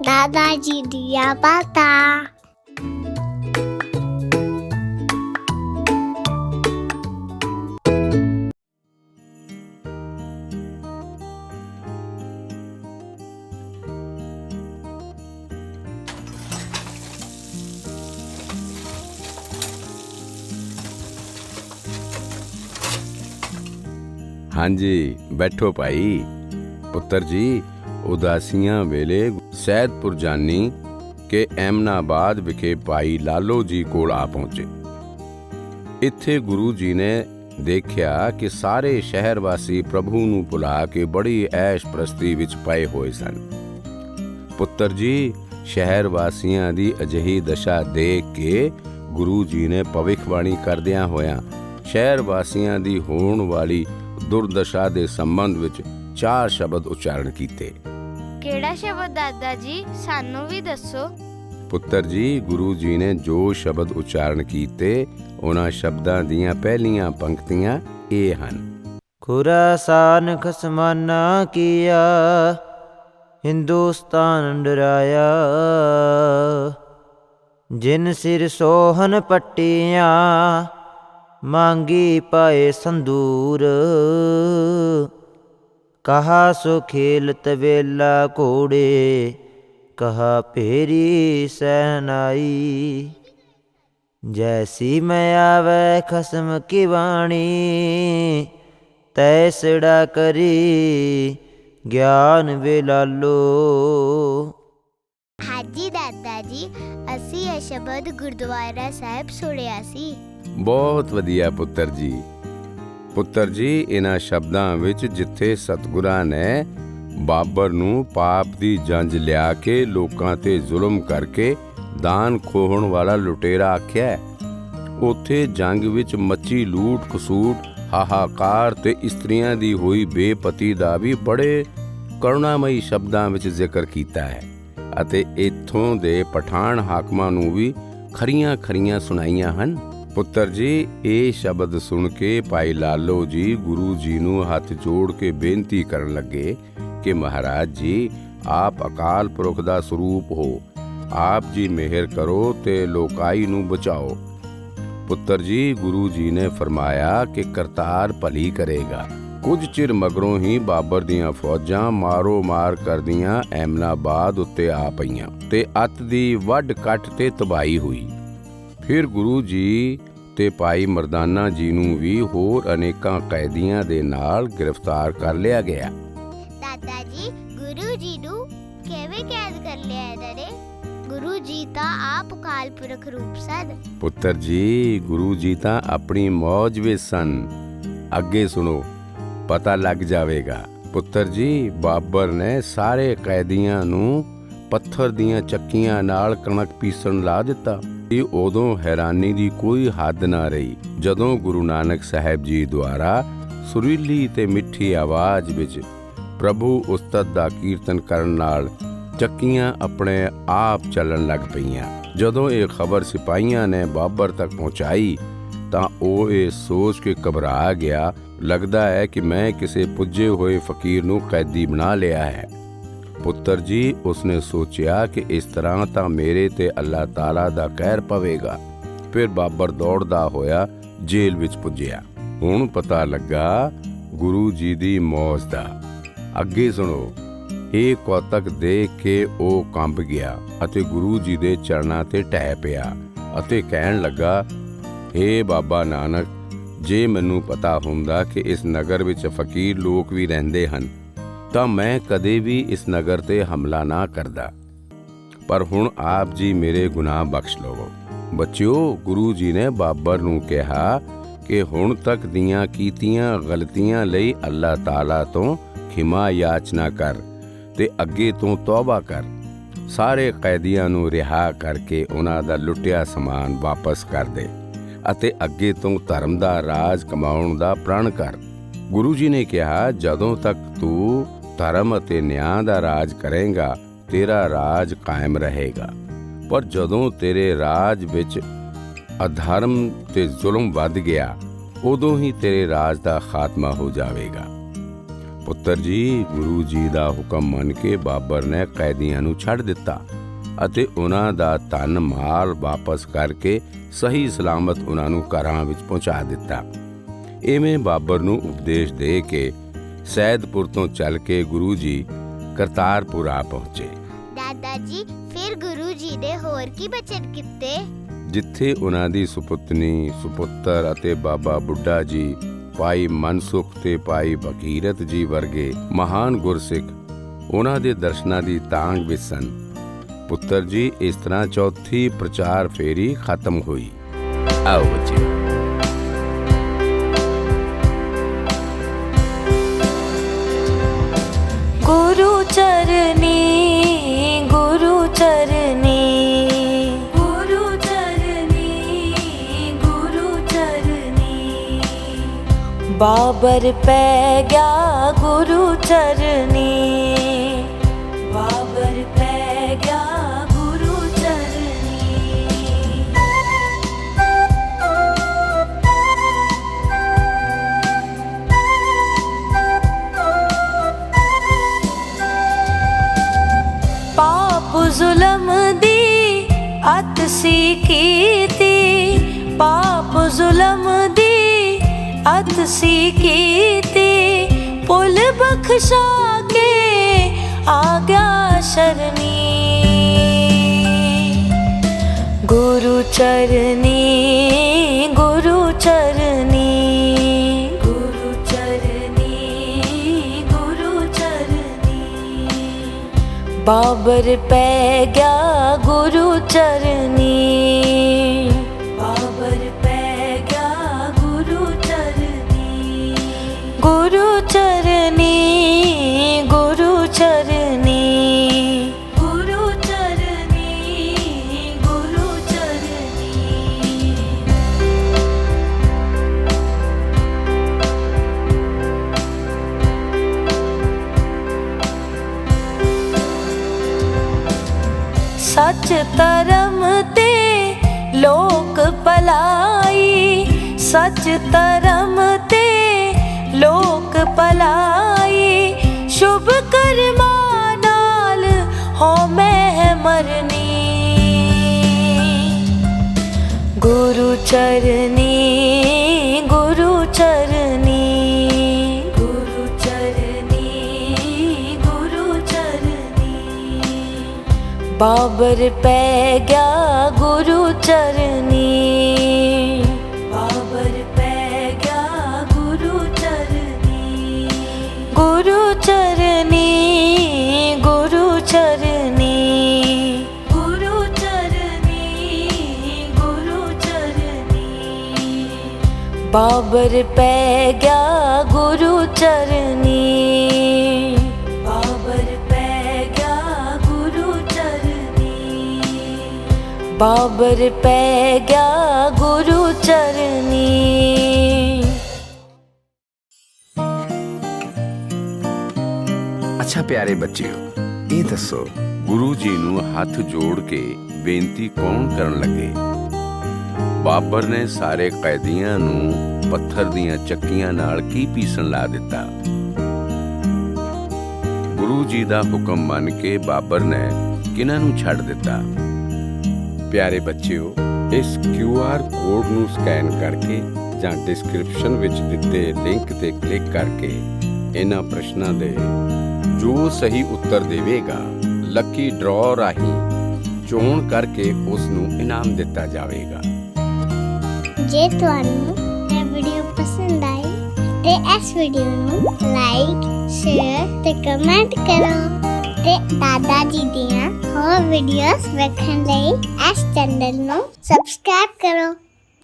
ਦਾਦਾ ਜੀ ਦੀਆਂ ਬਾਤਾਂ ਹਾਂਜੀ ਬੈਠੋ ਭਾਈ ਪੁੱਤਰ ਜੀ ਉਦਾਸੀਆਂ ਵੇਲੇ ਸੈਦਪੁਰ ਜਾਨੀ ਕਿ ਐਮਨਾਬਾਦ ਵਿਖੇ ਭਾਈ ਲਾਲੋ ਜੀ ਕੋਲ ਆ ਪਹੁੰਚੇ। ਇੱਥੇ ਗੁਰੂ ਜੀ ਨੇ ਦੇਖਿਆ ਕਿ ਸਾਰੇ ਸ਼ਹਿਰ ਵਾਸੀ ਪ੍ਰਭੂ ਨੂੰ ਭੁਲਾ ਕੇ ਬੜੀ ਐਸ਼ ਪ੍ਰਸਤੀ ਵਿੱਚ ਪਏ ਹੋਏ ਸਨ। ਪੁੱਤਰ ਜੀ, ਸ਼ਹਿਰ ਵਾਸੀਆਂ ਦੀ ਅਜਿਹੀ ਦਸ਼ਾ ਦੇਖ ਕੇ ਗੁਰੂ ਜੀ ਨੇ ਭਵਿੱਖਬਾਣੀ ਕਰਦਿਆਂ ਹੋਇਆਂ ਸ਼ਹਿਰ ਵਾਸੀਆਂ ਦੀ ਹੋਣ ਵਾਲੀ ਦੁਰਦਸ਼ਾ ਦੇ ਸੰਬੰਧ ਵਿੱਚ ਚਾਰ ਸ਼ਬਦ ਉਚਾਰਨ ਕੀਤੇ। ਕਿਹੜਾ ਸ਼ਬਦ ਦਾਦਾ ਜੀ? ਸਾਨੂੰ ਵੀ ਦੱਸੋ। ਪੁੱਤਰ ਜੀ ਗੁਰੂ ਜੀ ਨੇ ਜੋ ਸ਼ਬਦ ਉਚਾਰਨ ਕੀਤੇ ਉਹਨਾਂ ਸ਼ਬਦਾਂ ਦੀਆਂ ਪਹਿਲੀਆਂ ਪੰਕਤੀਆਂ ਇਹ ਹਨ। ਖੁਰਾਸਾਨ ਖਸਮਾਨਾ ਕੀਆ ਹਿੰਦੁਸਤਾਨ ਡਰਾਇਆ। ਜਿਨ ਸਿਰ ਸੋਹਨ ਪੱਟੀਆਂ ਮੰਗੀ ਪਾਏ ਸੰਦੂਰ। ਕਹਾ ਸੋ ਖੇਲਤ ਵੇਲਾ ਘੋੜੇ ਕਹਾ ਭੇਰੀ ਸਹਿਨਾਈ ਜੈਸੀ ਮੈਂ ਆਵੈ ਖਸਮ ਕੀ ਬਾਣੀ ਤੈਸੜਾ ਕਰੀ ਗਿਆਨ ਵੇਲਾਲੋ ਹਾਂਜੀ ਦਾਦਾ ਜੀ ਅਸੀਂ ਇਹ ਸ਼ਬਦ ਗੁਰਦੁਆਰਾ ਸਾਹਿਬ ਸੁਣਿਆ ਸੀ। ਬਹੁਤ ਵਧੀਆ ਪੁੱਤਰ ਜੀ। ਪੁੱਤਰ ਜੀ ਇਹਨਾਂ ਸ਼ਬਦਾਂ ਵਿੱਚ ਜਿੱਥੇ ਸਤਿਗੁਰਾਂ ਨੇ ਬਾਬਰ ਨੂੰ ਪਾਪ ਦੀ ਜੰਜ ਲਿਆ ਕੇ ਲੋਕਾਂ ਤੇ ਜ਼ੁਲਮ ਕਰਕੇ ਦਾਨ ਖੋਹਣ ਵਾਲਾ ਲੁਟੇਰਾ ਆਖਿਆ ਹੈ, ਉੱਥੇ ਜੰਗ ਵਿੱਚ ਮੱਚੀ ਲੂਟ ਖਸੂਟ ਹਾਹਾਕਾਰ ਤੇ ਇਸਤਰੀਆਂ ਦੀ ਹੋਈ ਬੇਪਤੀ ਦਾ ਵੀ ਬੜੇ ਕਰੁਣਾਮਈ ਸ਼ਬਦਾਂ ਵਿੱਚ ਜ਼ਿਕਰ ਕੀਤਾ ਹੈ ਅਤੇ ਇੱਥੋਂ ਦੇ ਪਠਾਨ ਹਾਕਮਾਂ ਨੂੰ ਵੀ ਖਰੀਆਂ ਖਰੀਆਂ ਸੁਣਾਈਆਂ ਹਨ। ਪੁੱਤਰ ਜੀ, ਇਹ ਸ਼ਬਦ ਸੁਣ ਕੇ ਭਾਈ ਲਾਲੋ ਜੀ ਗੁਰੂ ਜੀ ਨੂੰ ਹੱਥ ਜੋੜ ਕੇ ਬੇਨਤੀ ਕਰਨ ਲੱਗੇ ਕਿ ਮਹਾਰਾਜ ਜੀ, ਆਪ ਅਕਾਲ ਪੁਰਖ ਦਾ ਸਰੂਪ ਹੋ। ਆਪ ਜੀ ਮਿਹਰ ਕਰੋ ਤੇ ਲੋਕਾਈ ਨੂੰ ਬਚਾਓ। ਪੁੱਤਰ ਜੀ, ਗੁਰੂ ਜੀ ਨੇ ਫਰਮਾਇਆ ਕਿ ਕਰਤਾਰ ਭਲੀ ਕਰੇਗਾ। ਕੁਝ ਚਿਰ ਮਗਰੋਂ ਹੀ ਬਾਬਰ ਦੀਆਂ ਫੌਜਾਂ ਮਾਰੋ ਮਾਰ ਕਰਦੀਆਂ ਐਮਨਾਬਾਦ ਉੱਤੇ ਆ ਪਈਆਂ ਤੇ ਅੱਤ ਦੀ ਵੱਡ ਕੱਟ ਤੇ ਤਬਾਹੀ ਹੋਈ। ਫਿਰ ਗੁਰੂ ਜੀ ਤੇ ਭਾਈ ਮਰਦਾਨਾ ਜੀ ਨੂੰ ਵੀ ਹੋਰ ਅਨੇਕਾਂ ਕੈਦੀਆਂ ਦੇ ਨਾਲ ਗ੍ਰਿਫਤਾਰ ਕਰ ਲਿਆ ਗਿਆ। ਦਾਦਾ ਜੀ ਗੁਰੂ ਜੀ ਨੂੰ ਕਿਵੇਂ ਕੈਦ ਕਰ ਲਿਆ ਇਹਨਾਂ ਨੇ? ਗੁਰੂ ਜੀ ਤਾਂ ਆਪ ਪੁਰਖ ਰੂਪ ਸਨ। ਪੁੱਤਰ ਜੀ ਗੁਰੂ ਜੀ ਤਾਂ ਆਪਣੀ ਮੌਜ ਵਿੱਚ ਸਨ। ਅੱਗੇ ਸੁਣੋ ਪਤਾ ਲੱਗ ਜਾਵੇਗਾ। ਪੁੱਤਰ ਜੀ ਬਾਬਰ ਨੇ ਸਾਰੇ ਕੈਦੀਆਂ ਨੂੰ ਪੱਥਰ ਦੀਆਂ ਚੱਕੀਆਂ ਨਾਲ ਕਣਕ ਪੀਸਣ ਲਾ ਦਿੱਤਾ। ਇਹ ਉਦੋਂ ਹੈਰਾਨੀ ਦੀ ਕੋਈ ਹੱਦ ਨਾ ਰਹੀ। ਜਦੋਂ ਗੁਰੂ ਨਾਨਕ ਸਾਹਿਬ ਜੀ ਦੁਆਰਾ ਸੁਰੀਲੀ ਤੇ ਮਿੱਠੀ ਆਵਾਜ਼ ਵਿੱਚ ਪ੍ਰਭੂ ਉਸਤਤ ਦਾ ਕੀਰਤਨ ਕਰਨ ਨਾਲ ਚੱਕੀਆਂ ਆਪਣੇ ਆਪ ਚੱਲਣ ਲੱਗ ਪਈਆਂ। ਜਦੋਂ ਇਹ ਖਬਰ ਸਿਪਾਹੀਆਂ ਨੇ ਬਾਬਰ ਤੱਕ ਪਹੁੰਚਾਈ, ਤਾਂ ਉਹ ਇਹ ਸੋਚ ਕੇ ਘਬਰਾ ਗਿਆ। ਲੱਗਦਾ ਹੈ ਕਿ ਮੈਂ ਕਿਸੇ ਪੁੱਜੇ ਹੋਏ ਫਕੀਰ ਨੂੰ ਕੈਦੀ ਬਣਾ ਲਿਆ ਹੈ। ਪੁੱਤਰ ਜੀ, ਉਸਨੇ ਸੋਚਿਆ ਕਿ ਇਸ ਤਰ੍ਹਾਂ ਤਾਂ ਮੇਰੇ ਤੇ ਅੱਲਾਹ ਤਾਲਾ ਦਾ ਕਹਿਰ ਪਵੇਗਾ। ਫਿਰ ਬਾਬਰ ਦੌੜਦਾ ਹੋਇਆ ਜੇਲ੍ਹ ਵਿੱਚ ਪੁੱਜਿਆ। ਹੁਣ ਪਤਾ ਲੱਗਾ, ਗੁਰੂ ਜੀ ਦੀ ਮੌਜ ਦਾ। ਅੱਗੇ ਸੁਣੋ, ਇਹ ਕੌਤਕ ਦੇਖ ਕੇ ਉਹ ਕੰਬ ਗਿਆ ਅਤੇ ਗੁਰੂ ਜੀ ਦੇ ਚਰਨਾਂ ਤੇ ਟਹਿ ਪਿਆ ਅਤੇ ਕਹਿਣ ਲੱਗਾ ਏ ਬਾਬਾ ਨਾਨਕ, ਜੇ ਮੈਨੂੰ ਪਤਾ ਹੁੰਦਾ ਕਿ ਇਸ ਨਗਰ ਵਿੱਚ ਫਕੀਰ ਲੋਕ ਵੀ ਰਹਿੰਦੇ ਹਨ ਤਾਂ ਮੈਂ ਕਦੇ ਵੀ ਇਸ ਨਗਰ ਤੇ ਹਮਲਾ ਨਾ ਕਰਦਾ। ਪਰ ਹੁਣ ਆਪ ਜੀ ਮੇਰੇ ਗੁਨਾਹ ਬਖਸ਼ ਲਵੋ। ਬੱਚਿਓ, ਗੁਰੂ ਜੀ ਨੇ ਬਾਬਰ ਨੂੰ ਕਿਹਾ ਕਿ ਹੁਣ ਤੱਕ ਦੀਆਂ ਕੀਤੀਆਂ ਗਲਤੀਆਂ ਲਈ ਅੱਲਾਹ ਤਾਲਾ ਤੋਂ ਖਿਮਾ ਯਾਚਨਾ ਕਰ ਤੇ ਅੱਗੇ ਤੋਂ ਤੌਬਾ ਕਰ। ਸਾਰੇ ਕੈਦੀਆਂ ਨੂੰ ਰਿਹਾ ਕਰਕੇ ਉਹਨਾਂ ਦਾ ਲੁੱਟਿਆ ਸਮਾਨ ਵਾਪਸ ਕਰ ਦੇ ਅਤੇ ਅੱਗੇ ਤੋਂ ਧਰਮ ਦਾ ਰਾਜ ਕਮਾਉਣ ਦਾ ਪ੍ਰਣ ਕਰ। ਗੁਰੂ ਜੀ ਨੇ ਕਿਹਾ, ਜਦੋਂ ਤੱਕ ਤੂੰ ਧਰਮ ਅਤੇ ਨਿਆਂ ਦਾ ਰਾਜ ਕਰੇਗਾ, ਤੇਰਾ ਰਾਜ ਕਾਇਮ ਰਹੇਗਾ। ਪਰ ਜਦੋਂ ਤੇਰੇ ਰਾਜ ਵਿੱਚ ਅਧਰਮ ਤੇ ਜ਼ੁਲਮ ਵੱਧ ਗਿਆ, ਉਦੋਂ ਹੀ ਤੇਰੇ ਰਾਜ ਦਾ ਖਾਤਮਾ ਹੋ ਜਾਵੇਗਾ। ਪੁੱਤਰ ਜੀ, ਗੁਰੂ ਜੀ ਦਾ ਹੁਕਮ ਮੰਨ ਕੇ ਬਾਬਰ ਨੇ ਕੈਦੀਆਂ ਨੂੰ ਛੱਡ ਦਿੱਤਾ ਅਤੇ ਉਹਨਾਂ ਦਾ ਧਨ ਮਾਲ ਵਾਪਸ ਕਰਕੇ ਸਹੀ ਸਲਾਮਤ ਉਹਨਾਂ ਨੂੰ ਘਰਾਂ ਵਿੱਚ ਪਹੁੰਚਾ ਦਿੱਤਾ। ਐਵੇਂ ਬਾਬਰ ਨੂੰ ਉਪਦੇਸ਼ ਦੇ ਕੇ ਸੈਦਪੁਰ ਤੋਂ ਚੱਲ ਕੇ ਗੁਰੂ ਜੀ ਕਰਤਾਰਪੁਰ ਆ ਪਹੁੰਚੇ। ਦਾਦਾ ਜੀ ਫਿਰ ਗੁਰੂ ਜੀ ਨੇ ਹੋਰ ਕੀ ਬਚਨ ਕੀਤੇ? ਜਿੱਥੇ ਉਹਨਾਂ ਦੀ ਸੁਪੁੱਤਨੀ ਸੁਪੁੱਤਰ ਅਤੇ ਬਾਬਾ ਬੁੱਢਾ ਜੀ ਭਾਈ ਮਨਸੁਖ ਤੇ ਭਾਈ ਬਕੀਰਤ ਜੀ ਵਰਗੇ ਮਹਾਨ ਗੁਰਸਿੱਖ ਉਹਨਾਂ ਦੇ ਦਰਸ਼ਨਾਂ ਦੀ ਤਾਂਗ ਵਿੱਚ ਸਨ। ਪੁੱਤਰ ਜੀ ਇਸ ਤਰ੍ਹਾਂ ਚੌਥੀ ਪ੍ਰਚਾਰ ਫੇਰੀ ਖਤਮ ਹੋਈ। ਆਓ ਬੱਚਿਓ। गुरु चरनी गुरु चरनी गुरु चरनी बाबर पै गया गुरु चरनी बाबर पै गया ते पापम दे अत् सि पूल बखशाे आगा शरणी। गुरु चरनी गुरु चर बाबर पै गया गुरु चरनी तरमते लोक पलाई। सच तरमते लोक पलाई। शुभ कर्मा नाल हो मैं मरनी। गुरु चरनी गुरु चरनी। बाबर पै गया गुरु चरनी बाबर पै गया गुरु चरनी गुरु चरनी गुरु चरनी गुरु चरनी गुरु चरनी बाबर पै गया गुरु चरनी ਬਾਬਰ ਪੈ ਗਿਆ ਗੁਰੂ ਚਰਨੀ। ਅੱਛਾ ਪਿਆਰੇ ਬੱਚਿਓ, ਇਹ ਦੱਸੋ, ਗੁਰੂ ਜੀ ਨੂੰ ਹੱਥ ਜੋੜ ਕੇ ਬੇਨਤੀ ਕੌਣ ਕਰਨ ਲੱਗੇ? ਬਾਬਰ ਨੇ ਸਾਰੇ ਕੈਦੀਆਂ ਨੂੰ ਪੱਥਰ ਦੀਆਂ ਚੱਕੀਆਂ ਨਾਲ ਕੀ ਪੀਸਣ ਲਾ ਦਿੱਤਾ? ਗੁਰੂ ਜੀ ਦਾ ਹੁਕਮ ਮੰਨ ਕੇ ਬਾਬਰ ਨੇ ਕਿਨਾਂ ਨੂੰ ਛੱਡ ਦਿੱਤਾ? ਪਿਆਰੇ ਬੱਚਿਓ, ਇਸ QR ਕੋਡ ਨੂੰ ਸਕੈਨ ਕਰਕੇ ਜਾਂ ਡਿਸਕ੍ਰਿਪਸ਼ਨ ਵਿੱਚ ਦਿੱਤੇ ਲਿੰਕ ਤੇ ਕਲਿੱਕ ਕਰਕੇ ਇਹਨਾਂ ਪ੍ਰਸ਼ਨਾਂ ਦੇ ਜੋ ਸਹੀ ਉੱਤਰ ਦੇਵੇਗਾ ਲੱਕੀ ਡਰਾਅ ਰਾਹੀਂ ਚੋਣ ਕਰਕੇ ਉਸ ਨੂੰ ਇਨਾਮ ਦਿੱਤਾ ਜਾਵੇਗਾ। ਜੇ ਤੁਹਾਨੂੰ ਇਹ ਵੀਡੀਓ ਪਸੰਦ ਆਈ, ਤੇ ਇਸ ਵੀਡੀਓ ਨੂੰ ਲਾਈਕ ਸ਼ੇਅਰ ਤੇ ਕਮੈਂਟ ਕਰੋ। ਤੇ ਦਾਦਾ ਜੀ ਦੀਆਂ ਹੋਰ ਵੀਡੀਓਜ਼ ਵੇਖਣ ਲਈ ਇਸ ਚੈਨਲ ਨੂੰ ਸਬਸਕ੍ਰਾਈਬ ਕਰੋ।